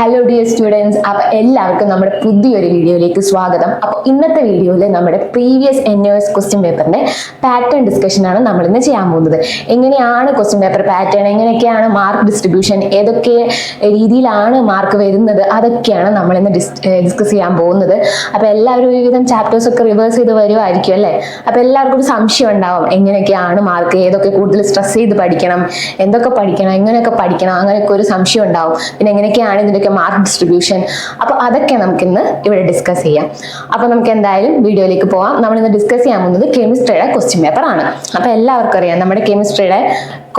Hello dear students അപ്പൊ എല്ലാവർക്കും നമ്മുടെ പുതിയൊരു വീഡിയോയിലേക്ക് സ്വാഗതം. അപ്പൊ ഇന്നത്തെ വീഡിയോയിൽ നമ്മുടെ പ്രീവിയസ് എൻ എസ് ക്വസ്റ്റ്യൻ പേപ്പറിന്റെ പാറ്റേൺ ഡിസ്കഷൻ ആണ് നമ്മൾ ഇന്ന് ചെയ്യാൻ പോകുന്നത്. എങ്ങനെയാണ് ക്വസ്റ്റ്യൻ പേപ്പർ പാറ്റേൺ എങ്ങനെയൊക്കെയാണ് മാർക്ക് ഡിസ്ട്രിബ്യൂഷൻ ഏതൊക്കെ രീതിയിലാണ് മാർക്ക് വരുന്നത് അതൊക്കെയാണ് നമ്മൾ ഇന്ന് ഡിസ്കസ് ചെയ്യാൻ പോകുന്നത്. അപ്പൊ എല്ലാവരും ഒരുവിധം ചാപ്റ്റേഴ്സ് ഒക്കെ റിവേഴ്സ് ചെയ്ത് വരുമായിരിക്കും അല്ലേ? അപ്പൊ എല്ലാവർക്കും ഒരു സംശയം ഉണ്ടാവും. എങ്ങനെയൊക്കെയാണ് മാർക്ക് ഏതൊക്കെ കൂടുതൽ സ്ട്രെസ് ചെയ്ത് പഠിക്കണം എന്തൊക്കെ പഠിക്കണം എങ്ങനെയൊക്കെ പഠിക്കണം അങ്ങനെയൊക്കെ ഒരു സംശയം ഉണ്ടാവും. പിന്നെ എങ്ങനെയൊക്കെയാണ് ഇതിന്റെയൊക്കെ മാർക്ക് ഡിസ്ട്രിബ്യൂഷൻ അപ്പൊ അതൊക്കെ നമുക്കിന്ന് ഇവിടെ ഡിസ്കസ് ചെയ്യാം. അപ്പൊ നമുക്ക് എന്തായാലും വീഡിയോയിലേക്ക് പോവാം. നമ്മൾ ഇന്ന് ഡിസ്കസ് ചെയ്യാൻ പോകുന്നത് കെമിസ്ട്രിയുടെ ക്വസ്റ്റ്യൻ പേപ്പർ ആണ്. അപ്പൊ എല്ലാവർക്കും അറിയാം നമ്മുടെ കെമിസ്ട്രിയുടെ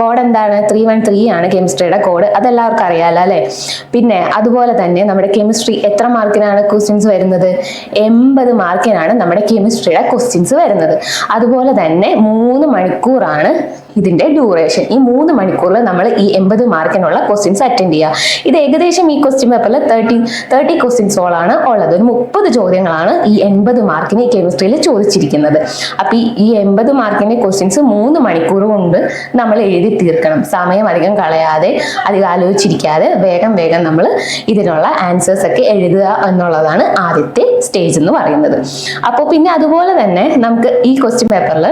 കോഡ് എന്താണ്? ത്രീ വൺ ത്രീ ആണ് കെമിസ്ട്രിയുടെ കോഡ് അതെല്ലാവർക്കും അറിയാലോ അല്ലെ? പിന്നെ അതുപോലെ തന്നെ നമ്മുടെ കെമിസ്ട്രി എത്ര മാർക്കിനാണ് ക്വസ്റ്റ്യൻസ് വരുന്നത്? എൺപത് മാർക്കിനാണ് നമ്മുടെ കെമിസ്ട്രിയുടെ ക്വസ്റ്റ്യൻസ് വരുന്നത്. അതുപോലെ തന്നെ മൂന്ന് മണിക്കൂറാണ് ഇതിന്റെ ഡ്യൂറേഷൻ ഈ മൂന്ന് മണിക്കൂറിൽ നമ്മൾ ഈ എൺപത് മാർക്കിനുള്ള ക്വസ്റ്റ്യൻസ് അറ്റൻഡ് ചെയ്യുക. ഇത് ഏകദേശം ഈ ക്വസ്റ്റ്യൻ പേപ്പറിൽ തേർട്ടി തേർട്ടി ക്വസ്റ്റ്യൻസോളാണ് ഉള്ളത്. ഒരു മുപ്പത് ചോദ്യങ്ങളാണ് ഈ എൺപത് മാർക്കിന് ഈ കെമിസ്ട്രിയിൽ ചോദിച്ചിരിക്കുന്നത്. അപ്പൊ ഈ- എൺപത് മാർക്കിന്റെ ക്വസ്റ്റ്യൻസ് മൂന്ന് മണിക്കൂർ കൊണ്ട് നമ്മൾ എഴുതി തീർക്കണം. സമയം അധികം കളയാതെ അധികം ആലോചിച്ചിരിക്കാതെ വേഗം വേഗം നമ്മൾ ഇതിനുള്ള ആൻസേഴ്സ് ഒക്കെ എഴുതുക എന്നുള്ളതാണ് ആദ്യത്തെ സ്റ്റേജ് എന്ന് പറയുന്നത്. അപ്പോൾ പിന്നെ അതുപോലെ തന്നെ നമുക്ക് ഈ ക്വസ്റ്റ്യൻ പേപ്പറിൽ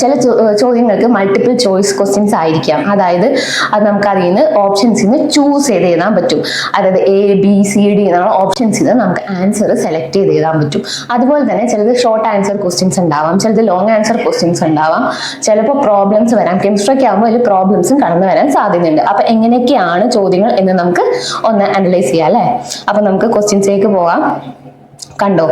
ചില ചോദ്യങ്ങൾക്ക് മൾട്ടിപ്പിൾ ചോയ്സ് ക്വസ്റ്റ്യൻസ് ആയിരിക്കാം. അതായത് അത് നമുക്ക് അറിയുന്ന നിന്ന് ഓപ്ഷൻസിൽ നിന്ന് ചൂസ് ചെയ്ത് എഴുതാൻ പറ്റും. അതായത് എ ബി സി ഡി എന്നുള്ള ഓപ്ഷൻസിൽ നിന്ന് നമുക്ക് ആൻസർ സെലക്ട് ചെയ്ത് എഴുതാൻ പറ്റും. അതുപോലെ തന്നെ ചിലത് ഷോർട്ട് ആൻസർ ക്വസ്റ്റ്യൻസ് ഉണ്ടാവാം ചിലത് ലോങ് ആൻസർ ക്വസ്റ്റ്യൻസ് ഉണ്ടാവാം. ചിലപ്പോൾ പ്രോബ്ലംസ് വരാം. കെമിസ്ട്രിക്ക് ആകുമ്പോൾ അതിൽ പ്രോബ്ലംസും കടന്നു വരാൻ സാധ്യതയുണ്ട്. അപ്പൊ എങ്ങനെയൊക്കെയാണ് ചോദ്യങ്ങൾ എന്ന് നമുക്ക് ഒന്ന് അനലൈസ് ചെയ്യാം അല്ലേ? അപ്പൊ നമുക്ക് ക്വസ്റ്റ്യൻസിലേക്ക് പോവാം. കണ്ടോ?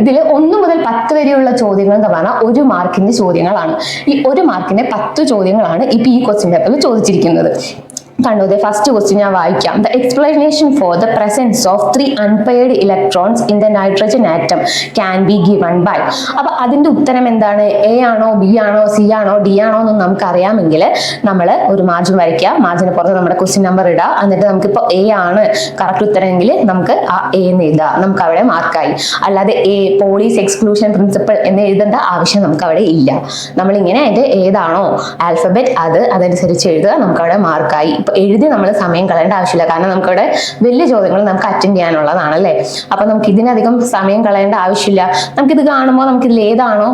ഇതിൽ ഒന്ന് മുതൽ പത്ത് വരെയുള്ള ചോദ്യങ്ങൾ എന്ന് പറഞ്ഞാൽ ഒരു മാർക്കിന്റെ ചോദ്യങ്ങളാണ്. ഈ ഒരു മാർക്കിന്റെ പത്ത് ചോദ്യങ്ങളാണ് ഇപ്പൊ ഈ ക്വസ്റ്റ്യൻ പേപ്പറിൽ ചോദിച്ചിരിക്കുന്നത്. കണ്ടോ? ദ ഫസ്റ്റ് ക്വസ്റ്റ്യൻ ഞാൻ വായിക്കാം. The explanation for the presence of three unpaired electrons in the nitrogen atom can be given by അപ്പൊ അതിന്റെ ഉത്തരം എന്താണ്? എ ആണോ ബി ആണോ സി ആണോ ഡി ആണോ എന്ന് നമുക്ക് അറിയാമെങ്കിൽ നമ്മൾ ഒരു മാർജിൻ വരയ്ക്കുക. മാർജിന് പുറത്ത് നമ്മുടെ ക്വസ്റ്റ്യൻ നമ്പർ ഇടുക. എന്നിട്ട് നമുക്ക് ഇപ്പൊ എ ആണ് കറക്റ്റ് ഉത്തരമെങ്കിൽ നമുക്ക് ആ എ എന്ന് എഴുതാം നമുക്ക് അവിടെ മാർക്കായി അല്ലാതെ എ പോളീസ് എക്സ്ക്ലൂഷൻ പ്രിൻസിപ്പിൾ എന്ന് എഴുതേണ്ട ആവശ്യം നമുക്ക് അവിടെ ഇല്ല. നമ്മളിങ്ങനെ അതിന്റെ ഏതാണോ ആൽഫബറ്റ് അത് അതനുസരിച്ച് എഴുതുക. നമുക്ക് അവിടെ മാർക്കായി ഇപ്പൊ എഴുതി നമ്മൾ സമയം കളയേണ്ട ആവശ്യമില്ല. കാരണം നമുക്കവിടെ വലിയ ചോദ്യങ്ങൾ നമുക്ക് അറ്റൻഡ് ചെയ്യാനുള്ളതാണ് അല്ലേ അപ്പൊ നമുക്ക് ഇതിനധികം സമയം കളയേണ്ട ആവശ്യമില്ല. നമുക്കിത് കാണുമ്പോൾ നമുക്ക് ഇതിൽ ഏതാണോ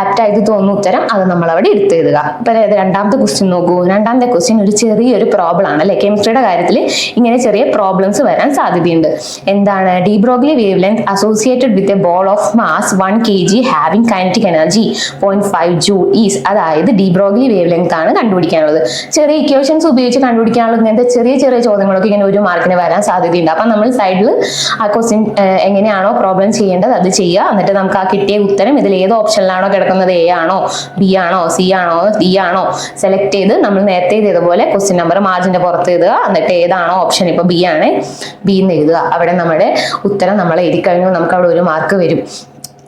ആപ്റ്റായിട്ട് തോന്നുന്ന ഉത്തരം അത് നമ്മൾ അവിടെ എടുത്ത് എഴുതുക. ഇപ്പൊ അതായത് രണ്ടാമത്തെ ക്വസ്റ്റ്യൻ നോക്കൂ. രണ്ടാമത്തെ ക്വസ്റ്റ്യൻ ഒരു ചെറിയൊരു പ്രോബ്ലം ആണ് അല്ലെ? കെമിസ്ട്രിയുടെ കാര്യത്തിൽ ഇങ്ങനെ ചെറിയ പ്രോബ്ലംസ് വരാൻ സാധ്യതയുണ്ട്. എന്താണ്? De Broglie wavelength associated with a ball of mass one K G having kinetic energy point five joule is അതായത് ഡീബ്രോഗ്ലി വേവ് ലെങ്ത് ആണ് കണ്ടുപിടിക്കാനുള്ളത്. ചെറിയ ഇക്വേഷൻസ് ഉപയോഗിച്ച് കണ്ടുപിടിക്കാനുള്ള ഇങ്ങനത്തെ ചെറിയ ചെറിയ ചോദ്യങ്ങളൊക്കെ ഇങ്ങനെ ഒരു മാർക്കിന് വരാൻ സാധ്യതയുണ്ട്. അപ്പം നമ്മൾ സൈഡിൽ ആ ക്വസ്റ്റ്യൻ എങ്ങനെയാണോ പ്രോബ്ലം ചെയ്യേണ്ടത് അത് ചെയ്യുക. എന്നിട്ട് നമുക്ക് ആ കിട്ടിയ ഉത്തരം ഇതിൽ ഏത് ഓപ്ഷനിലാണോ കിടക്കുന്നത്? എ ആണോ? ബി ആണോ? സി ആണോ? ഡി ആണോ? സെലക്ട് ചെയ്ത് നമ്മൾ നേരത്തെ ചെയ്തതുപോലെ ക്വസ്റ്റ്യൻ നമ്പർ മാർജിന്റെ പുറത്ത് എഴുതുക. എന്നിട്ട് ഏതാണോ ഓപ്ഷൻ ഇപ്പോൾ ബി ആണ്? ബി എന്ന് എഴുതുക. അവിടെ നമ്മുടെ ഉത്തരം നമ്മൾ എഴുതി കഴിഞ്ഞാൽ നമുക്ക് അവിടെ ഒരു മാർക്ക് വരും.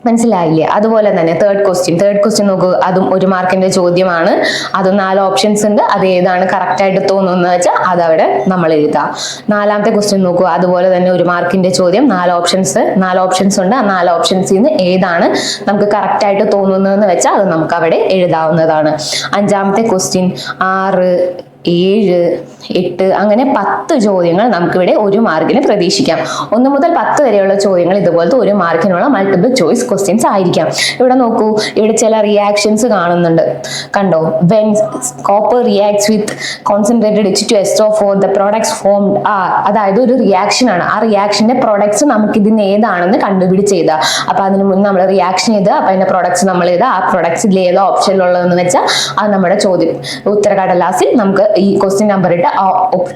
മനസ്സിലായില്ലേ? അതുപോലെ തന്നെ തേർഡ് ക്വസ്റ്റ്യൻ തേർഡ് ക്വസ്റ്റ്യൻ നോക്കുക അതും ഒരു മാർക്കിന്റെ ചോദ്യമാണ്. അത് നാല് ഓപ്ഷൻസ് ഉണ്ട്. അത് ഏതാണ് കറക്റ്റ് ആയിട്ട് തോന്നുന്നത് വെച്ചാൽ അതവിടെ നമ്മൾ എഴുതാം. നാലാമത്തെ ക്വസ്റ്റ്യൻ നോക്കുക അതുപോലെ തന്നെ ഒരു മാർക്കിന്റെ ചോദ്യം. നാല് ഓപ്ഷൻസ് നാല് ഓപ്ഷൻസ് ഉണ്ട്. ആ നാല് ഓപ്ഷൻസിൽ നിന്ന് ഏതാണ് നമുക്ക് കറക്റ്റ് ആയിട്ട് തോന്നുന്നതെന്ന് വെച്ചാൽ അത് നമുക്ക് അവിടെ എഴുതാവുന്നതാണ്. അഞ്ചാമത്തെ ക്വസ്റ്റ്യൻ ആറ് ഏഴ് എട്ട് അങ്ങനെ പത്ത് ചോദ്യങ്ങൾ നമുക്കിവിടെ ഒരു മാർക്കിന് പ്രതീക്ഷിക്കാം. ഒന്ന് മുതൽ പത്ത് വരെയുള്ള ചോദ്യങ്ങൾ ഇതുപോലത്തെ ഒരു മാർക്കിനുള്ള മൾട്ടിപ്പിൾ ചോയ്സ് ക്വസ്റ്റ്യൻസ് ആയിരിക്കാം. ഇവിടെ നോക്കൂ ഇവിടെ ചില റിയാക്ഷൻസ് കാണുന്നുണ്ട്. കണ്ടോ? When copper reacts with concentrated H two S four the products formed ആ അതായത് ഒരു റിയാക്ഷൻ ആണ്. ആ റിയാക്ഷന്റെ പ്രോഡക്ട്സ് നമുക്ക് ഇതിന് ഏതാണെന്ന് കണ്ടുപിടിച്ച് ചെയ്താൽ അപ്പൊ അതിന് മുന്നേ നമ്മൾ റിയാക്ഷൻ ചെയ്ത് അപ്പൊ അതിന്റെ പ്രോഡക്ട്സ് നമ്മൾ ചെയ്താൽ ആ പ്രോഡക്ട്സിൽ ഏതോ ഓപ്ഷനിലുള്ളതെന്ന് വെച്ചാൽ അത് നമ്മുടെ ചോദ്യം. ഉത്തരകടലാസിൽ നമുക്ക് ഈ ക്വസ്റ്റ്യൻ നമ്പർ ഇട്ട്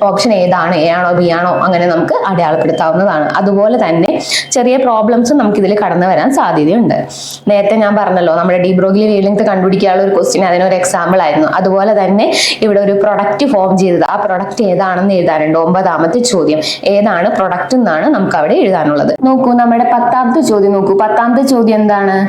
ഓപ്ഷൻ ഏതാണ് എ ആണോ ബി ആണോ അങ്ങനെ നമുക്ക് അടയാളപ്പെടുത്താവുന്നതാണ്. അതുപോലെ തന്നെ ചെറിയ പ്രോബ്ലംസും നമുക്ക് ഇതിൽ കടന്നു വരാൻ സാധ്യതയുണ്ട്. നേരത്തെ ഞാൻ പറഞ്ഞല്ലോ നമ്മുടെ ഡീബ്രോഗ്ലി വേവ്ലെങ്ത് കണ്ടുപിടിക്കാനുള്ള ഒരു ക്വസ്റ്റ്യൻ അതിനൊരു എക്സാമ്പിൾ ആയിരുന്നു. അതുപോലെ തന്നെ ഇവിടെ ഒരു പ്രൊഡക്റ്റ് ഫോം ചെയ്തത്. ആ പ്രൊഡക്റ്റ് ഏതാണെന്ന് എഴുതാനുണ്ട് ഒമ്പതാമത്തെ ചോദ്യം. ഏതാണ് പ്രൊഡക്റ്റ് എന്നാണ് നമുക്ക് അവിടെ എഴുതാനുള്ളത്. നോക്കൂ നമ്മുടെ പത്താമത്തെ ചോദ്യം നോക്കൂ. പത്താമത്തെ ചോദ്യം എന്താണ്?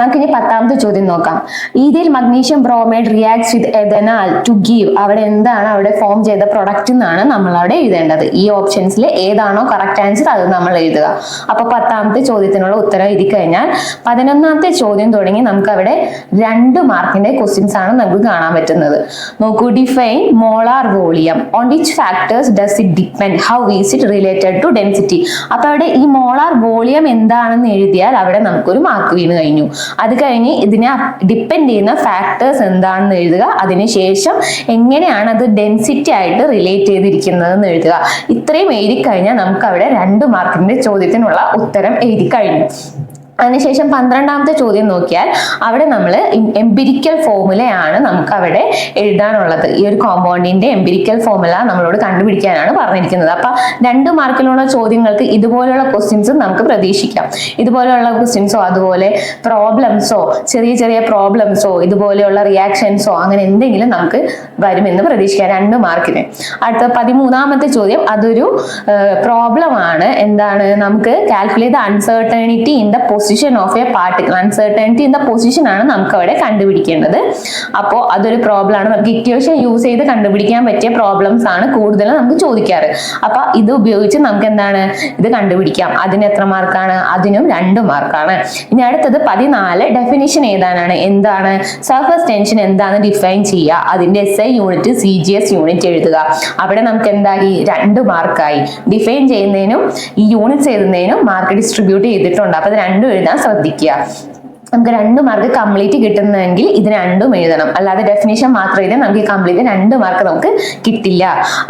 നമുക്ക് ഇനി പത്താമത്തെ ചോദ്യം നോക്കാം. ഇതിൽ magnesium bromide reacts with ethanal to give അവിടെ എന്താണ് അവിടെ ഫോം ചെയ്ത പ്രൊഡക്റ്റ് എന്നാണ് നമ്മൾ അവിടെ എഴുതേണ്ടത്. ഈ ഓപ്ഷൻസിൽ ഏതാണോ കറക്റ്റ് ആൻസർ അത് നമ്മൾ എഴുതുക. അപ്പൊ പത്താമത്തെ ചോദ്യത്തിനുള്ള ഉത്തരം എഴുതി കഴിഞ്ഞാൽ പതിനൊന്നാമത്തെ ചോദ്യം തുടങ്ങി നമുക്ക് അവിടെ രണ്ട് മാർക്കിന്റെ ക്വസ്റ്റ്യൻസ് ആണ് നമുക്ക് കാണാൻ പറ്റുന്നത്. നോക്കൂ define molar volume on which factors does it depend how is it related to density അപ്പൊ അവിടെ ഈ മോളാർ വോളിയം എന്താണെന്ന് എഴുതിയാൽ അവിടെ നമുക്കൊരു മാർക്ക് വീണ് കഴിഞ്ഞു. അത് കഴിഞ്ഞ് ഇതിനെ ഡിപ്പെൻഡ് ചെയ്യുന്ന ഫാക്ടേഴ്സ് എന്താണെന്ന് എഴുതുക. അതിനുശേഷം എങ്ങനെയാണ് അത് ഡെൻസിറ്റി ആയിട്ട് റിലേറ്റ് ചെയ്തിരിക്കുന്നത് എന്ന് എഴുതുക. ഇത്രയും എഴുതി കഴിഞ്ഞാൽ നമുക്ക് അവിടെ രണ്ട് മാർക്കിന്റെ ചോദ്യത്തിനുള്ള ഉത്തരം എഴുതി കഴിഞ്ഞു അതിനുശേഷം പന്ത്രണ്ടാമത്തെ ചോദ്യം നോക്കിയാൽ അവിടെ നമ്മൾ എംപിരിക്കൽ ഫോമുലയാണ് നമുക്ക് അവിടെ എഴുതാനുള്ളത്. ഈ ഒരു കോമ്പൗണ്ടിന്റെ എംപിരിക്കൽ ഫോമുല നമ്മളോട് കണ്ടുപിടിക്കാനാണ് പറഞ്ഞിരിക്കുന്നത്. അപ്പൊ രണ്ട് മാർക്കിലുള്ള ചോദ്യങ്ങൾക്ക് ഇതുപോലെയുള്ള ക്വസ്റ്റ്യൻസ് നമുക്ക് പ്രതീക്ഷിക്കാം. ഇതുപോലെയുള്ള ക്വസ്റ്റ്യൻസോ അതുപോലെ പ്രോബ്ലംസോ ചെറിയ ചെറിയ പ്രോബ്ലംസോ ഇതുപോലെയുള്ള റിയാക്ഷൻസോ അങ്ങനെ എന്തെങ്കിലും നമുക്ക് വരുമെന്ന് പ്രതീക്ഷിക്കാം രണ്ട് മാർക്കിന് അടുത്ത പതിമൂന്നാമത്തെ ചോദ്യം അതൊരു പ്രോബ്ലം ആണ്. എന്താണ്? നമുക്ക് calculate uncertainty in the of a particle uncertainty in the position ആണ് നമുക്ക് അവിടെ കണ്ടുപിടിക്കേണ്ടത്. അപ്പോൾ അതൊരു പ്രോബ്ലം ആണ്. നമുക്ക് ഇക്വേഷൻ യൂസ് ചെയ്ത് കണ്ടുപിടിക്കാൻ പറ്റിയ പ്രോബ്ലംസ് ആണ് കൂടുതലും നമുക്ക് ചോദിക്കാറ്. അപ്പൊ ഇത് ഉപയോഗിച്ച് നമുക്ക് എന്താണ്? ഇത് കണ്ടുപിടിക്കാം. അതിന് എത്ര മാർക്കാണ് അതിനും രണ്ട് മാർക്കാണ് ഇനി അടുത്തത് പതിനാല്. ഡെഫിനിഷൻ ഏതാനാണ്? എന്താണ്? സർഫസ് ടെൻഷൻ എന്താണ് ഡിഫൈൻ ചെയ്യുക. അതിന്റെ S I unit C G S unit എഴുതുക. അവിടെ നമുക്ക് എന്തായി? രണ്ട് മാർക്കായി ഡിഫൈൻ ചെയ്യുന്നതിനും ഈ യൂണിറ്റ്സ് എഴുതുന്നതിനും മാർക്ക് ഡിസ്ട്രിബ്യൂട്ട് ചെയ്തിട്ടുണ്ട്. അപ്പൊ അത് രണ്ടും എഴുതാൻ ശ്രദ്ധിക്കുക. നമുക്ക് രണ്ട് മാർക്ക് കംപ്ലീറ്റ് കിട്ടുന്നതെങ്കിൽ ഇത് രണ്ടും എഴുതണം. അല്ലാതെ ഡെഫിനേഷൻ മാത്രം എഴുതാൻ നമുക്ക് കംപ്ലീറ്റ് രണ്ട് മാർക്ക് നമുക്ക് കിട്ടില്ല.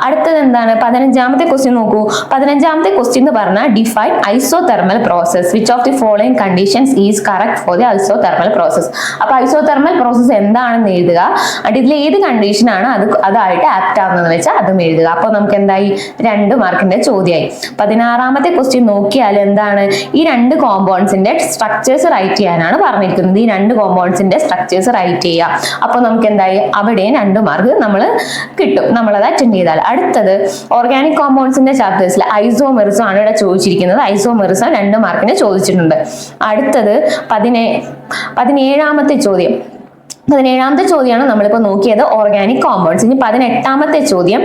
അടുത്തത് എന്താണ്? പതിനഞ്ചാമത്തെ ക്വസ്റ്റ്യൻ നോക്കൂ. പതിനഞ്ചാമത്തെ ക്വസ്റ്റ്യൻ എന്ന് പറഞ്ഞാൽ define isothermal process which of the following conditions is correct for the isothermal process അപ്പൊ ഐസോ തെർമൽ പ്രോസസ് എന്താണെന്ന് എഴുതുക. അത് ഇതിൽ ഏത് കണ്ടീഷൻ ആണ് അത് അതായിട്ട് ആപ്റ്റ് ആവുന്നതെന്ന് വെച്ചാൽ അതും എഴുതുക. അപ്പോൾ നമുക്ക് എന്തായി? രണ്ട് മാർക്കിന്റെ ചോദ്യമായി പതിനാറാമത്തെ ക്വസ്റ്റ്യൻ നോക്കിയാൽ എന്താണ്? ഈ രണ്ട് കോമ്പൗണ്ട്സിന്റെ സ്ട്രക്ചേഴ്സ് റൈറ്റ് ചെയ്യാനാണ് പറഞ്ഞിരിക്കുന്നത് ഈ രണ്ട് കോമ്പൗണ്ട്സിന്റെ സ്ട്രക്ചേഴ്സ് റൈറ്റ് ചെയ്യുക. അപ്പോൾ നമുക്ക് എന്തായി അവിടെ രണ്ട് മാർക്ക് നമ്മൾ കിട്ടും. നമ്മൾ അത് അറ്റൻഡ് ചെയ്താൽ. അടുത്തത് ഓർഗാനിക് കോമ്പൗണ്ട്സിന്റെ ചാപ്റ്റേഴ്സിൽ ഐസോമെറിസം ആണ് ഇവിടെ ചോദിച്ചിരിക്കുന്നത്. ഐസോമെറിസം രണ്ട് മാർക്കിന് ചോദിച്ചിട്ടുണ്ട്. അടുത്തത് പതിനേ പതിനേഴാമത്തെ ചോദ്യം. പതിനേഴാമത്തെ ചോദ്യമാണ് നമ്മളിപ്പോൾ നോക്കിയത് ഓർഗാനിക് കോമ്പൗണ്ട്സ് ഇനി പതിനെട്ടാമത്തെ ചോദ്യം.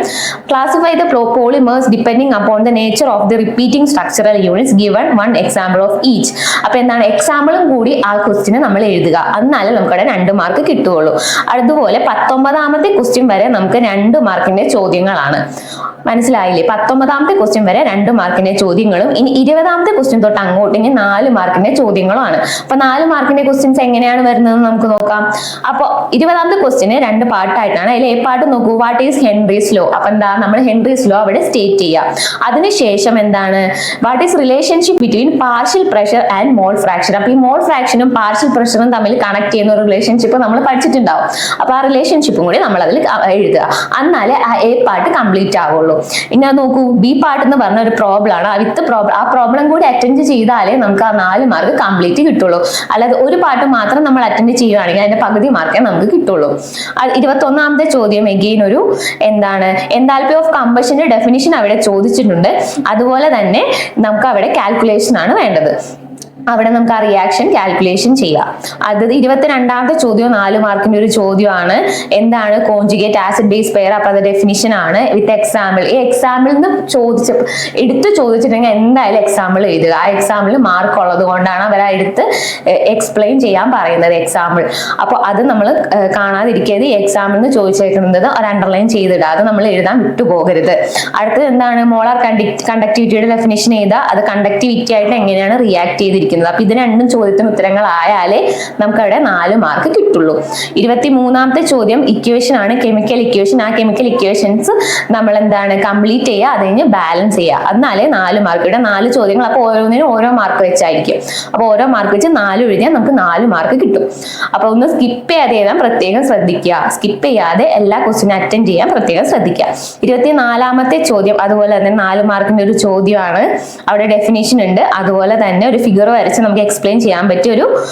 Classify the polymers depending upon the nature of the repeating structural units given one example of each അപ്പൊ എന്താണ്? എക്സാമ്പിളും കൂടി ആ ക്വസ്റ്റിന് നമ്മൾ എഴുതുക. എന്നാലേ നമുക്കവിടെ രണ്ട് മാർക്ക് കിട്ടുകയുള്ളൂ. അതുപോലെ പത്തൊമ്പതാമത്തെ ക്വസ്റ്റ്യൻ വരെ നമുക്ക് രണ്ട് മാർക്കിന്റെ ചോദ്യങ്ങളാണ്. മനസ്സിലായില്ലേ? പത്തൊമ്പതാമത്തെ ക്വസ്റ്റ്യൻ വരെ രണ്ട് മാർക്കിന്റെ ചോദ്യങ്ങളും ഇനി ഇരുപതാമത്തെ ക്വസ്റ്റ്യൻ തൊട്ട് അങ്ങോട്ട് ഇനി നാല് മാർക്കിന്റെ ചോദ്യങ്ങളുമാണ്. അപ്പൊ നാല് മാർക്കിന്റെ ക്വസ്റ്റ്യൻസ് എങ്ങനെയാണ് വരുന്നത് നമുക്ക് നോക്കാം. അപ്പൊ ഇരുപതാമത്തെ ക്വസ്റ്റ്യന് രണ്ട് പാർട്ടായിട്ടാണ് അതിൽ എ പാർട്ട് നോക്കൂ? വാട്ട് ഈസ് ഹെൻറീസ് ലോ അപ്പൊ എന്താ? നമ്മൾ ഹെൻറീസ് ലോ അവിടെ സ്റ്റേറ്റ് ചെയ്യുക അതിനുശേഷം എന്താണ്? What is relationship between partial pressure and mole fraction അപ്പൊ ഈ മോൾ ഫ്രാക്ഷനും പാർഷ്യൽ പ്രഷറും തമ്മിൽ കണക്ട് ചെയ്യുന്ന ഒരു റിലേഷൻഷിപ്പ് നമ്മൾ പഠിച്ചിട്ടുണ്ടാവും. അപ്പൊ ആ റിലേഷൻഷിപ്പും കൂടി നമ്മൾ അതിൽ എഴുതുക. എന്നാലേ ആ എ പാർട്ട് കംപ്ലീറ്റ് ആവുള്ളൂ. ഇനി അത് നോക്കൂ ബി പാർട്ട് എന്ന് പറഞ്ഞ ഒരു പ്രോബ്ലം ആണ്. ആ വിത്ത് പ്രോബ്ലം ആ പ്രോബ്ലം കൂടി അറ്റൻഡ് ചെയ്താലേ നമുക്ക് ആ നാല് മാർക്ക് കംപ്ലീറ്റ് കിട്ടുള്ളൂ. അല്ലാതെ ഒരു പാർട്ട് മാത്രം നമ്മൾ അറ്റൻഡ് ചെയ്യുകയാണെങ്കിൽ അതിന്റെ പകുതി മാർക്കേ നമുക്ക് കിട്ടുള്ളൂ. ഇരുപത്തി ഒന്നാമത്തെ ചോദ്യം എഗെയിൻ ഒരു എന്താണ്? എന്താൽപി ഓഫ് കമ്പഷന്റെ ഡെഫിനിഷൻ അവിടെ ചോദിച്ചിട്ടുണ്ട്. അതുപോലെ തന്നെ നമുക്ക് അവിടെ കാൽക്കുലേഷൻ ആണ് വേണ്ടത്. അവിടെ നമുക്ക് ആ റിയാക്ഷൻ കാൽക്കുലേഷൻ ചെയ്യാം. അത് ഇരുപത്തിരണ്ടാമത്തെ ചോദ്യം നാല് മാർക്കിന്റെ ഒരു ചോദ്യമാണ്. എന്താണ് കോഞ്ചുഗേറ്റ് ആസിഡ് ബേസ് പെയർ അപ്പൊ അത് ഡെഫിനിഷൻ ആണ്. വിത്ത് എക്സാമ്പിൾ ഈ എക്സാമ്പിൾ നിന്ന് ചോദിച്ച എടുത്ത് ചോദിച്ചിട്ടുണ്ടെങ്കിൽ എന്തായാലും എക്സാമ്പിൾ എഴുതുക. ആ എക്സാമ്പിൾ മാർക്ക് ഉള്ളത് കൊണ്ടാണ് അവർ എടുത്ത് എക്സ്പ്ലെയിൻ ചെയ്യാൻ പറയുന്നത് എക്സാമ്പിൾ അപ്പോൾ അത് നമ്മൾ കാണാതിരിക്കരുത്. ഈ എക്സാമ്പിൾ നിന്ന് ചോദിച്ചേക്കുന്നത് ഒരു അണ്ടർലൈൻ ചെയ്തിടുക. അത് നമ്മൾ എഴുതാൻ വിട്ടുപോകരുത്. അടുത്തത് എന്താണ്? മോളാർ കണ്ടക്ടിവിറ്റിയുടെ ഡെഫിനിഷൻ ചെയ്താൽ അത് കണ്ടക്ടിവിറ്റി ആയിട്ട് എങ്ങനെയാണ് റിയാക്ട് ചെയ്തിരിക്കുന്നത്? അപ്പൊ ഇത് രണ്ടും ചോദ്യത്തിന് ഉത്തരങ്ങളായാലേ നമുക്ക് അവിടെ നാല് മാർക്ക് കിട്ടുള്ളൂ. ഇരുപത്തി മൂന്നാമത്തെ ചോദ്യം ഇക്വേഷൻ ആണ്. കെമിക്കൽ ഇക്വേഷൻ ആ കെമിക്കൽ ഇക്വേഷൻസ് നമ്മൾ എന്താണ് കംപ്ലീറ്റ് ചെയ്യുക. അത് കഴിഞ്ഞ് ബാലൻസ് ചെയ്യുക. എന്നാലേ നാല് മാർക്ക് ഇവിടെ നാല് ചോദ്യങ്ങൾ അപ്പോൾ ഓരോന്നിനും ഓരോ മാർക്ക് വെച്ചായിരിക്കും. അപ്പോൾ ഓരോ മാർക്ക് വെച്ച് നാല് എഴുതിയാൽ നമുക്ക് നാല് മാർക്ക് കിട്ടും. അപ്പോൾ ഒന്ന് സ്കിപ്പ് ചെയ്യാതെ എഴുതാൻ പ്രത്യേകം ശ്രദ്ധിക്കുക. സ്കിപ്പ് ചെയ്യാതെ എല്ലാ ക്വസ്റ്റിനും അറ്റൻഡ് ചെയ്യാൻ പ്രത്യേകം ശ്രദ്ധിക്കുക. ഇരുപത്തിനാലാമത്തെ ചോദ്യം. അതുപോലെ തന്നെ നാല് മാർക്കിന്റെ ഒരു ചോദ്യമാണ്. അവിടെ ഡെഫിനേഷൻ ഉണ്ട്. അതുപോലെ തന്നെ ഒരു ഫിഗർ വരച്ച് നമുക്ക് എക്സ്പ്ലെയിൻ ചെയ്യാൻ പറ്റിയ ഒരു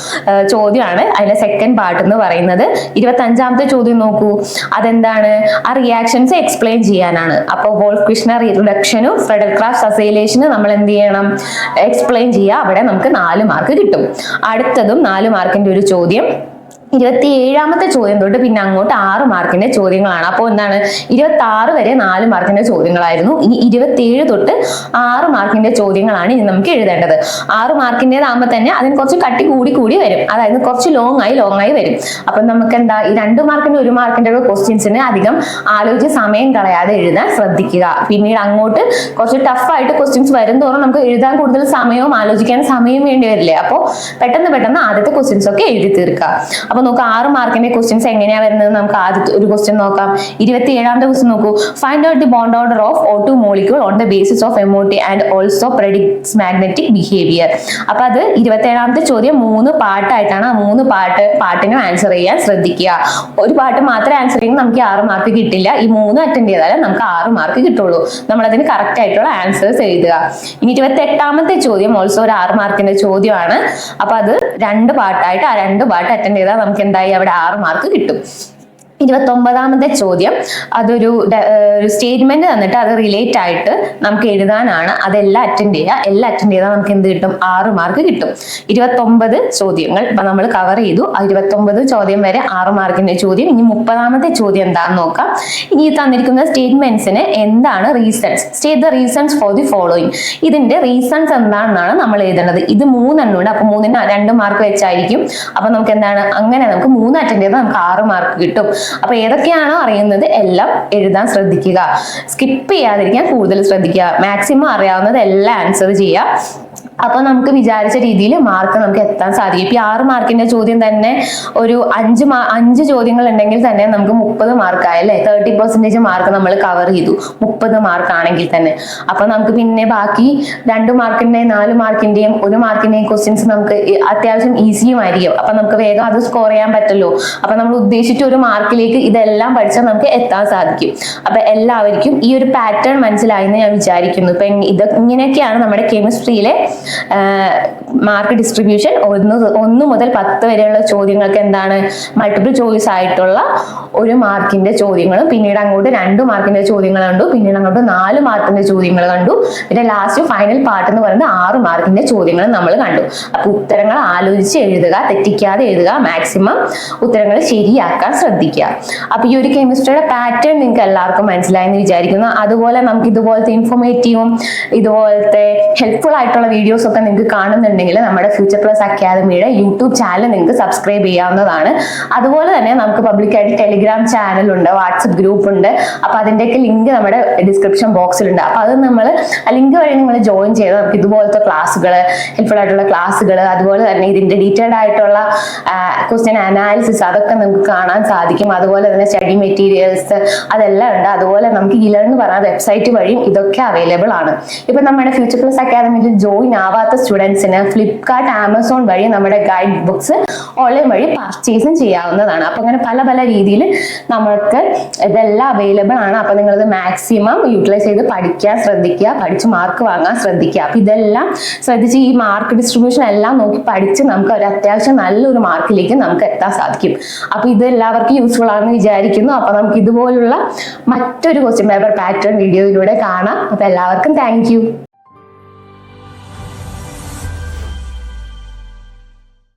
ചോദ്യമാണ്. അതിന്റെ സെക്കൻഡ് പാർട്ട് എന്ന് പറയുന്നത്. ഇരുപത്തി അഞ്ചാമത്തെ ചോദ്യം നോക്കൂ. അതെന്താണ്? ആ റിയാക്ഷൻസ് എക്സ്പ്ലെയിൻ ചെയ്യാനാണ്. അപ്പോൾ വോൾഫ് കൃഷ്ണ റിഡക്ഷനും ഫ്രെഡൽ ക്രാഫ്റ്റ് അസൈലേഷനും നമ്മൾ എന്ത് ചെയ്യണം? എക്സ്പ്ലെയിൻ ചെയ്യുക. അവിടെ നമുക്ക് നാല് മാർക്ക് കിട്ടും. അടുത്തതും നാല് മാർക്കിന്റെ ഒരു ചോദ്യം. ഇരുപത്തി ഏഴാമത്തെ ചോദ്യം തൊട്ട് പിന്നെ അങ്ങോട്ട് ആറ് മാർക്കിന്റെ ചോദ്യങ്ങളാണ്. അപ്പോൾ എന്താണ്? ഇരുപത്തി ആറ് വരെ നാല് മാർക്കിന്റെ ചോദ്യങ്ങളായിരുന്നു. ഇനി ഇരുപത്തി ഏഴ് തൊട്ട് ആറ് മാർക്കിന്റെ ചോദ്യങ്ങളാണ് ഇനി നമുക്ക് എഴുതേണ്ടത്. ആറ് മാർക്കിന്റെതാകുമ്പോൾ തന്നെ അതിന് കുറച്ച് കട്ടി കൂടി കൂടി വരും. അതായത് കുറച്ച് ലോങ് ആയി ലോങ് ആയി വരും. അപ്പം നമുക്ക് എന്താ ഈ രണ്ട് മാർക്കിന്റെ ഒരു മാർക്കിന്റെ ഒക്കെ ക്വസ്റ്റ്യൻസിന് അധികം ആലോചിച്ച് സമയം കളയാതെ എഴുതാൻ ശ്രദ്ധിക്കുക. പിന്നീട് അങ്ങോട്ട് കുറച്ച് ടഫായിട്ട് ക്വസ്റ്റ്യൻസ് വരും തോറും നമുക്ക് എഴുതാൻ കൂടുതൽ സമയവും ആലോചിക്കാൻ സമയം വേണ്ടി വരില്ലേ? അപ്പോൾ പെട്ടെന്ന് പെട്ടെന്ന് ആദ്യത്തെ ക്വസ്റ്റ്യൻസ് ഒക്കെ എഴുതി തീർക്കുക. അപ്പൊ നോക്കുക ആറ് മാർക്കിന്റെ ക്വസ്റ്റ്യൻസ് എങ്ങനെയാ വരുന്നത് നമുക്ക് ആദ്യത്തെ ഒരു ക്വസ്റ്റ്യൻ നോക്കാം. ഇരുപത്തി ഏഴാമത്തെ ക്വസ്റ്റ്യൻ നോക്കൂ find out the bond order of O two molecule on the basis of M O T and also predicts magnetic behaviour അപ്പൊ അത് ഇരുപത്തി ഏഴാമത്തെ ചോദ്യം മൂന്ന് പാട്ടായിട്ടാണ് ആ മൂന്ന് പാട്ട് പാട്ടിനും ആൻസർ ചെയ്യാൻ ശ്രദ്ധിക്കുക. ഒരു പാട്ട് മാത്രം ആൻസർ ചെയ്യുമ്പോൾ നമുക്ക് ആറ് മാർക്ക് കിട്ടില്ല. ഈ മൂന്ന് അറ്റൻഡ് ചെയ്താലേ നമുക്ക് ആറ് മാർക്ക് കിട്ടുള്ളൂ. നമ്മൾ അതിന് കറക്റ്റ് ആയിട്ടുള്ള ആൻസേഴ്സ് എഴുതുക. ഇനി ഇരുപത്തി എട്ടാമത്തെ ചോദ്യം ഓൾസോ ഒരു ആറ് മാർക്കിന്റെ ചോദ്യമാണ്. അപ്പൊ അത് രണ്ട് പാട്ടായിട്ട് ആ രണ്ട് പാട്ട് അറ്റൻഡ് ചെയ്താൽ നമുക്ക് എന്തായി അവിടെ ആറ് മാർക്ക് കിട്ടും. ഇരുപത്തൊമ്പതാമത്തെ ചോദ്യം. അതൊരു സ്റ്റേറ്റ്മെന്റ് തന്നിട്ട് അത് റിലേറ്റ് ആയിട്ട് നമുക്ക് എഴുതാനാണ്. അതെല്ലാം അറ്റൻഡ് ചെയ്യുക. എല്ലാം അറ്റൻഡ് ചെയ്താൽ നമുക്ക് എന്ത് കിട്ടും? ആറ് മാർക്ക് കിട്ടും. ഇരുപത്തൊമ്പത് ചോദ്യങ്ങൾ ഇപ്പൊ നമ്മൾ കവർ ചെയ്തു. ആ ഇരുപത്തൊമ്പത് ചോദ്യം വരെ ആറ് മാർക്കിന്റെ ചോദ്യം. ഇനി മുപ്പതാമത്തെ ചോദ്യം എന്താണെന്ന് നോക്കാം. ഇനി തന്നിരിക്കുന്ന സ്റ്റേറ്റ്മെന്റ്സിന് എന്താണ് reasons state the reasons for the following ഇതിന്റെ റീസൺസ് എന്താണെന്നാണ് നമ്മൾ എഴുതേണ്ടത്. ഇത് മൂന്നെണ്ണം ഉണ്ട്. അപ്പൊ മൂന്നിന് രണ്ട് മാർക്ക് വെച്ചായിരിക്കും. അപ്പൊ നമുക്ക് എന്താണ്? അങ്ങനെ നമുക്ക് മൂന്ന് അറ്റൻഡ് ചെയ്താൽ നമുക്ക് ആറ് മാർക്ക് കിട്ടും. അപ്പൊ ഏതൊക്കെയാണോ അറിയുന്നത് എല്ലാം എഴുതാൻ ശ്രദ്ധിക്കുക. സ്കിപ്പ് ചെയ്യാതിരിക്കാൻ കൂടുതൽ ശ്രദ്ധിക്കുക. മാക്സിമം അറിയാവുന്നത് എല്ലാം ആൻസർ ചെയ്യുക. അപ്പൊ നമുക്ക് വിചാരിച്ച രീതിയിൽ മാർക്ക് നമുക്ക് എത്താൻ സാധിക്കും. ഇപ്പൊ ആറ് മാർക്കിന്റെ ചോദ്യം തന്നെ ഒരു അഞ്ച് അഞ്ച് ചോദ്യങ്ങൾ ഉണ്ടെങ്കിൽ തന്നെ നമുക്ക് മുപ്പത് മാർക്കായി അല്ലെ? തേർട്ടി പെർസെന്റേജ് മാർക്ക് നമ്മൾ കവർ ചെയ്തു മുപ്പത് മാർക്ക് ആണെങ്കിൽ തന്നെ. അപ്പൊ നമുക്ക് പിന്നെ ബാക്കി രണ്ട് മാർക്കിന്റെയും നാല് മാർക്കിന്റെയും ഒരു മാർക്കിന്റെയും ക്വസ്റ്റ്യൻസ് നമുക്ക് അത്യാവശ്യം ഈസിയും ആയിരിക്കും. അപ്പൊ നമുക്ക് വേഗം അത് സ്കോർ ചെയ്യാൻ പറ്റുമല്ലോ അപ്പൊ നമ്മൾ ഉദ്ദേശിച്ച ഒരു മാർക്കിലേക്ക് ഇതെല്ലാം പഠിച്ചാൽ നമുക്ക് എത്താൻ സാധിക്കും. അപ്പൊ എല്ലാവർക്കും ഈ ഒരു പാറ്റേൺ മനസ്സിലായി എന്ന് ഞാൻ വിചാരിക്കുന്നു. ഇപ്പൊ ഇത് ഇങ്ങനെയൊക്കെയാണ് നമ്മുടെ കെമിസ്ട്രിയിലെ മാർക്ക് ഡിസ്ട്രിബ്യൂഷൻ ഒന്ന് ഒന്ന് മുതൽ പത്ത് വരെയുള്ള ചോദ്യങ്ങൾക്ക് എന്താണ് മൾട്ടിപ്പിൾ ചോയ്സ് ആയിട്ടുള്ള ഒരു മാർക്കിന്റെ ചോദ്യങ്ങളും പിന്നീട് അങ്ങോട്ട് രണ്ട് മാർക്കിന്റെ ചോദ്യങ്ങൾ കണ്ടു പിന്നീട് അങ്ങോട്ട് നാല് മാർക്കിന്റെ ചോദ്യങ്ങൾ കണ്ടു പിന്നെ ലാസ്റ്റ് ഫൈനൽ പാർട്ട് എന്ന് പറയുന്നത് ആറ് മാർക്കിന്റെ ചോദ്യങ്ങൾ നമ്മൾ കണ്ടു. അപ്പൊ ഉത്തരങ്ങൾ ആലോചിച്ച് എഴുതുക തെറ്റിക്കാതെ എഴുതുക മാക്സിമം ഉത്തരങ്ങൾ ശരിയാക്കാൻ ശ്രദ്ധിക്കുക. അപ്പൊ ഈ ഒരു കെമിസ്ട്രിയുടെ പാറ്റേൺ നിങ്ങൾക്ക് എല്ലാവർക്കും മനസ്സിലായെന്ന് വിചാരിക്കുന്നു. അതുപോലെ നമുക്ക് ഇതുപോലത്തെ ഇൻഫോർമേറ്റീവും ഇതുപോലത്തെ ഹെൽപ്ഫുൾ ആയിട്ടുള്ള വീഡിയോസ് ഒക്കെ നിങ്ങൾക്ക് കാണുന്നുണ്ടെങ്കിൽ നമ്മുടെ ഫ്യൂച്ചർ പ്ലസ് അക്കാദമിയുടെ യൂട്യൂബ് ചാനൽ നിങ്ങൾക്ക് സബ്സ്ക്രൈബ് ചെയ്യാവുന്നതാണ്. അതുപോലെ തന്നെ നമുക്ക് പബ്ലിക്കായിട്ട് ടെലിഗ്രാം ചാനലുണ്ട് വാട്സപ്പ് ഗ്രൂപ്പ് ഉണ്ട്. അപ്പൊ അതിന്റെയൊക്കെ ലിങ്ക് നമ്മുടെ ഡിസ്ക്രിപ്ഷൻ ബോക്സിലുണ്ട് അപ്പൊ അത് നമ്മൾ ആ ലിങ്ക് വഴി നിങ്ങൾ ജോയിൻ ചെയ്ത് നമുക്ക് ഇതുപോലത്തെ ക്ലാസ്സുകൾ ഹെൽപ്ഫുൾ ആയിട്ടുള്ള ക്ലാസ്സുകൾ അതുപോലെ തന്നെ ഇതിന്റെ ഡീറ്റെയിൽഡ് ആയിട്ടുള്ള ക്വസ്റ്റ്യൻ അനാലിസിസ് അതൊക്കെ നമുക്ക് കാണാൻ സാധിക്കും. അതുപോലെ തന്നെ സ്റ്റഡി മെറ്റീരിയൽസ് അതെല്ലാം ഉണ്ട്. അതുപോലെ നമുക്ക് ഇലർ എന്ന് പറഞ്ഞ വെബ്സൈറ്റ് വഴിയും ഇതൊക്കെ അവൈലബിൾ ആണ്. ഇപ്പൊ നമ്മുടെ ഫ്യൂച്ചർ പ്ലസ് അക്കാദമിയിൽ ജോയിൻ ആവാത്ത സ്റ്റുഡൻസിന് ഫ്ലിപ്കാർട്ട് ആമസോൺ വഴി നമ്മുടെ ഗൈഡ് ബുക്സ് ഓൺലൈൻ വഴി പർച്ചേസും ചെയ്യാവുന്നതാണ്. അപ്പൊ അങ്ങനെ പല പല രീതിയിൽ നമ്മൾക്ക് ഇതെല്ലാം അവൈലബിൾ ആണ്. അപ്പൊ ഇത് മാക്സിമം യൂട്ടിലൈസ് ചെയ്ത് പഠിക്കാൻ ശ്രദ്ധിക്കുക പഠിച്ച് മാർക്ക് വാങ്ങാൻ ശ്രദ്ധിക്കുക. അപ്പൊ ഇതെല്ലാം ശ്രദ്ധിച്ച് ഈ മാർക്ക് ഡിസ്ട്രിബ്യൂഷൻ എല്ലാം നോക്കി പഠിച്ച് നമുക്ക് ഒരു അത്യാവശ്യം നല്ലൊരു മാർക്കിലേക്ക് നമുക്ക് എത്താൻ സാധിക്കും. അപ്പൊ ഇത് എല്ലാവർക്കും യൂസ്ഫുൾ ആണെന്ന് വിചാരിക്കുന്നു. അപ്പൊ നമുക്ക് ഇതുപോലുള്ള മറ്റൊരു ക്വസ്റ്റ്യൻ പേപ്പർ പാറ്റേൺ വീഡിയോയിലൂടെ കാണാം. അപ്പൊ എല്ലാവർക്കും താങ്ക്